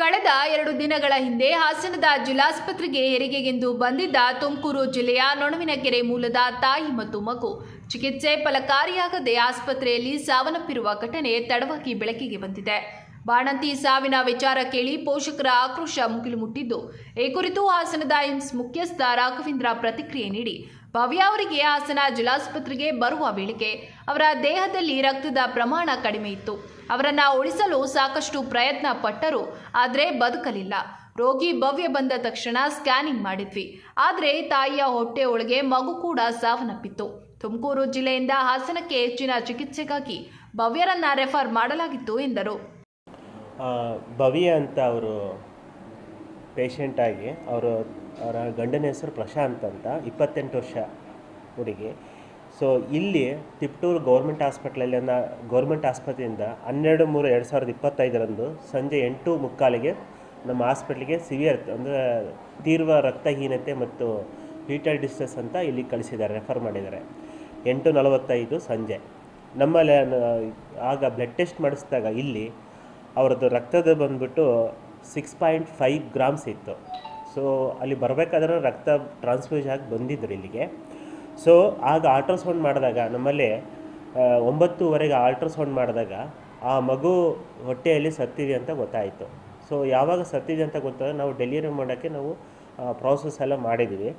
ಕಳೆದ ಎರಡು ದಿನಗಳ ಹಿಂದೆ ಹಾಸನದ ಜಿಲ್ಲಾಸ್ಪತ್ರೆಗೆ ಹೆರಿಗೆಗೆಂದು ಬಂದಿದ್ದ ತುಮಕೂರು ಜಿಲ್ಲೆಯ ನೊಣವಿನಕೆರೆ ಮೂಲದ ತಾಯಿ ಮತ್ತು ಮಗು. ಚಿಕಿತ್ಸೆ ಫಲಕಾರಿಯಾಗದೆ ಆಸ್ಪತ್ರೆಯಲ್ಲಿ ಸಾವನ್ನಪ್ಪಿರುವ ಘಟನೆ ತಡವಾಗಿ ಬೆಳಕಿಗೆ ಬಂದಿದೆ. ಬಾಣಂತಿ ಸಾವಿನ ವಿಚಾರ ಕೇಳಿ ಪೋಷಕರ ಆಕ್ರೋಶ ಮುಗಿಲು ಮುಟ್ಟಿದ್ದು. ಈ ಕುರಿತು ಹಾಸನದ ಏಮ್ಸ್ ಮುಖ್ಯಸ್ಥ ರಾಘವೇಂದ್ರ ಪ್ರತಿಕ್ರಿಯೆ ನೀಡಿ. ಭವ್ಯ ಅವರಿಗೆ ಹಾಸನ ಜಿಲ್ಲಾಸ್ಪತ್ರೆಗೆ ಬರುವ ವೇಳೆಗೆ ಅವರ ದೇಹದಲ್ಲಿ ರಕ್ತದ ಪ್ರಮಾಣ ಕಡಿಮೆ ಇತ್ತು. ಅವರನ್ನು ಉಳಿಸಲು ಸಾಕಷ್ಟು ಪ್ರಯತ್ನ ಪಟ್ಟರು, ಆದರೆ ಬದುಕಲಿಲ್ಲ. ರೋಗಿ ಭವ್ಯ ಬಂದ ತಕ್ಷಣ ಸ್ಕ್ಯಾನಿಂಗ್ ಮಾಡಿದ್ವಿ. ಆದರೆ ತಾಯಿಯ ಹೊಟ್ಟೆ ಒಳಗೆ ಮಗು ಕೂಡ ಸಾವನ್ನಪ್ಪಿತ್ತು. ತುಮಕೂರು ಜಿಲ್ಲೆಯಿಂದ ಹಾಸನಕ್ಕೆ ಹೆಚ್ಚಿನ ಚಿಕಿತ್ಸೆಗಾಗಿ ಭವ್ಯರನ್ನ ರೆಫರ್ ಮಾಡಲಾಗಿತ್ತು ಎಂದರು. ಭವ್ಯ ಅಂತ ಅವರು ಪೇಷಂಟಾಗಿ ಅವರು ಅವರ ಗಂಡನ ಹೆಸರು ಪ್ರಶಾಂತ್ ಅಂತ, ಇಪ್ಪತ್ತೆಂಟು ವರ್ಷ ಹುಡುಗಿ. ಸೊ ಇಲ್ಲಿ ತಿಪ್ಟೂರು ಗೌರ್ಮೆಂಟ್ ಹಾಸ್ಪಿಟ್ಲಲ್ಲಿ ಗೌರ್ಮೆಂಟ್ ಆಸ್ಪತ್ರೆಯಿಂದ ಹನ್ನೆರಡು ಮೂರು ಎರಡು ಸಾವಿರದ ಇಪ್ಪತ್ತೈದರಂದು ಸಂಜೆ ಎಂಟು ಮುಕ್ಕಾಲಿಗೆ ನಮ್ಮ ಹಾಸ್ಪಿಟ್ಲಿಗೆ ಸಿವಿಯರ್ ಅಂದರೆ ತೀವ್ರ ರಕ್ತಹೀನತೆ ಮತ್ತು ಹೀಟರ್ ಡಿಸ್ಟ್ರೆಸ್ ಅಂತ ಇಲ್ಲಿ ಕಳಿಸಿದ್ದಾರೆ ರೆಫರ್ ಮಾಡಿದ್ದಾರೆ. ಎಂಟು ನಲವತ್ತೈದು ಸಂಜೆ. ನಮ್ಮಲ್ಲಿ ಆಗ ಬ್ಲಡ್ ಟೆಸ್ಟ್ ಮಾಡಿಸಿದಾಗ ಇಲ್ಲಿ ಅವರದ್ದು ರಕ್ತದ ಬಂದ್ಬಿಟ್ಟು ಸಿಕ್ಸ್ ಪಾಯಿಂಟ್ ಫೈವ್ ಗ್ರಾಮ್ಸ್ ಇತ್ತು. ಸೊ ಅಲ್ಲಿ ಬರಬೇಕಾದ್ರೆ ರಕ್ತ ಟ್ರಾನ್ಸ್ಫ್ಯೂಸ್ ಆಗಿ ಬಂದಿದ್ದರು ಇಲ್ಲಿಗೆ. ಸೊ ಆಗ ಅಲ್ಟ್ರಾಸೌಂಡ್ ಮಾಡಿದಾಗ ನಮ್ಮಲ್ಲಿ ಒಂಬತ್ತುವರೆಗೆ ಅಲ್ಟ್ರಾಸೌಂಡ್ ಮಾಡಿದಾಗ ಆ ಮಗು ಹೊಟ್ಟೆಯಲ್ಲಿ ಸತ್ತಿದೆ ಅಂತ ಗೊತ್ತಾಯಿತು. ಸೊ ಯಾವಾಗ ಸತ್ತಿದೆ ಅಂತ ಗೊತ್ತಾಗ ನಾವು ಡೆಲಿವರಿ ಮಾಡೋಕ್ಕೆ ನಾವು ಪ್ರಾಸೆಸ್ ಎಲ್ಲ ಮಾಡಿದ್ದೀವಿ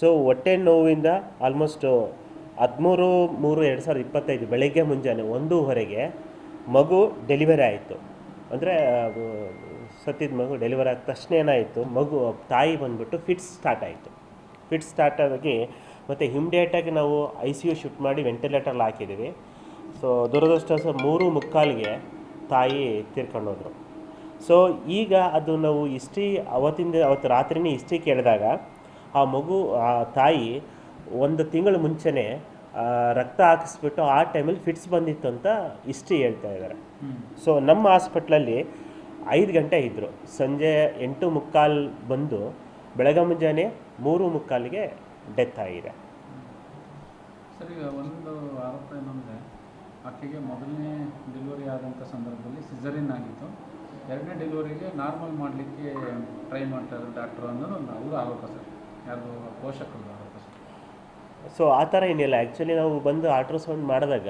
ಸೊ ಹೊಟ್ಟೆ ನೋವಿಂದ ಆಲ್ಮೋಸ್ಟು ಹದಿಮೂರು, ಮೂರು, ಎರಡು ಸಾವಿರದ ಇಪ್ಪತ್ತೈದು ಬೆಳಗ್ಗೆ ಮುಂಜಾನೆ ಒಂದೂವರೆಗೆ ಮಗು ಡೆಲಿವರಿ ಆಯಿತು. ಅಂದರೆ ಸತ್ತಿದ ಮಗು ಡೆಲಿವರ್ ಆದ ತಕ್ಷಣ ಏನಾಯಿತು? ಮಗು ತಾಯಿ ಬಂದುಬಿಟ್ಟು ಫಿಟ್ಸ್ ಸ್ಟಾರ್ಟ್ ಆಯಿತು. ಫಿಟ್ಸ್ ಸ್ಟಾರ್ಟ್ ಆಗಿ ಮತ್ತು ಇಮ್ಡಿಯೇಟಾಗಿ ನಾವು ಐ ಸಿ ಯು ಶಿಫ್ಟ್ ಮಾಡಿ ವೆಂಟಿಲೇಟರ್ಲ್ಲಿ ಹಾಕಿದ್ದೀವಿ. ಸೊ ದುರದೃಷ್ಟವಶ ಮೂರು ಮುಕ್ಕಾಲಿಗೆ ತಾಯಿ ತೀರ್ಕೊಂಡು ಹೋದರು ಸೊ ಈಗ ಅದು ನಾವು ಹಿಸ್ಟ್ರಿ ಅವತ್ತಿಂದ ಅವತ್ತು ರಾತ್ರಿನೇ ಹಿಸ್ಟ್ರಿ ಕೇಳಿದಾಗ ಆ ಮಗು ಆ ತಾಯಿ ಒಂದು ತಿಂಗಳು ಮುಂಚೆನೇ ರಕ್ತ ಹಾಕಿಸ್ಬಿಟ್ಟು ಆ ಟೈಮಲ್ಲಿ ಫಿಟ್ಸ್ ಬಂದಿತ್ತು ಅಂತ ಹಿಸ್ಟ್ರಿ ಹೇಳ್ತಾ ಇದ್ದಾರೆ. ಸೊ ನಮ್ಮ ಹಾಸ್ಪಿಟ್ಲಲ್ಲಿ ಐದು ಗಂಟೆ ಇದ್ದರು ಸಂಜೆ ಎಂಟು ಮುಕ್ಕಾಲು ಬಂದು ಬೆಳಗ್ಗೆ ಮುಂಜಾನೆ ಮೂರು ಮುಕ್ಕಾಲಿಗೆ ಡೆತ್ ಆಗಿದೆ. ಸರ್ ಈಗ ಒಂದು ಆರೋಪ ಏನಂದರೆ ಆಕೆಗೆ ಮೊದಲನೇ ಡೆಲಿವರಿ ಆದಂಥ ಸಂದರ್ಭದಲ್ಲಿ ಸಿಸರಿನ್ ಆಗಿತ್ತು. ಎರಡನೇ ಡೆಲಿವರಿಗೆ ನಾರ್ಮಲ್ ಮಾಡಲಿಕ್ಕೆ ಟ್ರೈ ಮಾಡ್ತಾರೆ ಡಾಕ್ಟ್ರು ಅನ್ನೋದು ಒಂದು ಅವ್ರ ಆರೋಪ ಸರ್. ಯಾರು ಪೋಷಕರು ಆರೋಪ ಸರ್. ಸೊ ಆ ಥರ ಏನಿಲ್ಲ. ಆ್ಯಕ್ಚುಲಿ ನಾವು ಬಂದು ಅಲ್ಟ್ರಾಸೌಂಡ್ ಮಾಡಿದಾಗ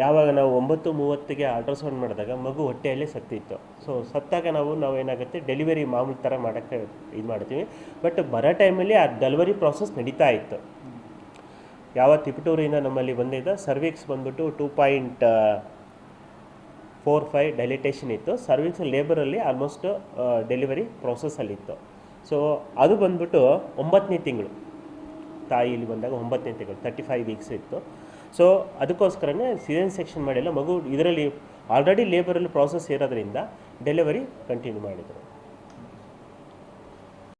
ಯಾವಾಗ ನಾವು ಒಂಬತ್ತು ಮೂವತ್ತಿಗೆ ಅಲ್ಟ್ರಾಸೌಂಡ್ ಮಾಡಿದಾಗ ಮಗು ಹೊಟ್ಟೆಯಲ್ಲೇ ಸತ್ತಿತ್ತು ಸೊ ಸತ್ತಾಗ ನಾವು ನಾವು ಏನಾಗುತ್ತೆ ಡೆಲಿವರಿ ಮಾಮೂಲಿ ಥರ ಮಾಡೋಕ್ಕೆ ಇದು ಮಾಡ್ತೀವಿ. ಬಟ್ ಬರೋ ಟೈಮಲ್ಲಿ ಆ ಡೆಲಿವರಿ ಪ್ರಾಸೆಸ್ ನಡೀತಾ ಇತ್ತು. ಯಾವ ತಿಪಟೂರಿಂದ ನಮ್ಮಲ್ಲಿ ಬಂದಿದ್ದ ಸರ್ವಿಕ್ಸ್ ಬಂದ್ಬಿಟ್ಟು two point four five dilatation ಇತ್ತು. ಸರ್ವಿಕ್ಸ್ ಲೇಬರಲ್ಲಿ ಆಲ್ಮೋಸ್ಟ್ ಡೆಲಿವರಿ ಪ್ರಾಸೆಸ್ಸಲ್ಲಿತ್ತು ಸೊ ಅದು ಬಂದ್ಬಿಟ್ಟು ಒಂಬತ್ತನೇ ತಿಂಗಳು. ತಾಯಿಲಿ ಬಂದಾಗ ಒಂಬತ್ತನೇ ತಿಂಗಳು ತರ್ಟಿ ಫೈವ್ ವೀಕ್ಸ್ ಇತ್ತು. ಸೊ ಅದಕ್ಕೋಸ್ಕರನೇ ಸಿರಿಯನ್ ಸೆಕ್ಷನ್ ಮಾಡಿಲ್ಲ. ಮಗು ಇದರಲ್ಲಿ ಆಲ್ರೆಡಿ ಲೇಬರಲ್ಲಿ ಪ್ರಾಸೆಸ್ ಇರೋದ್ರಿಂದ ಡೆಲಿವರಿ ಕಂಟಿನ್ಯೂ ಮಾಡಿದರು.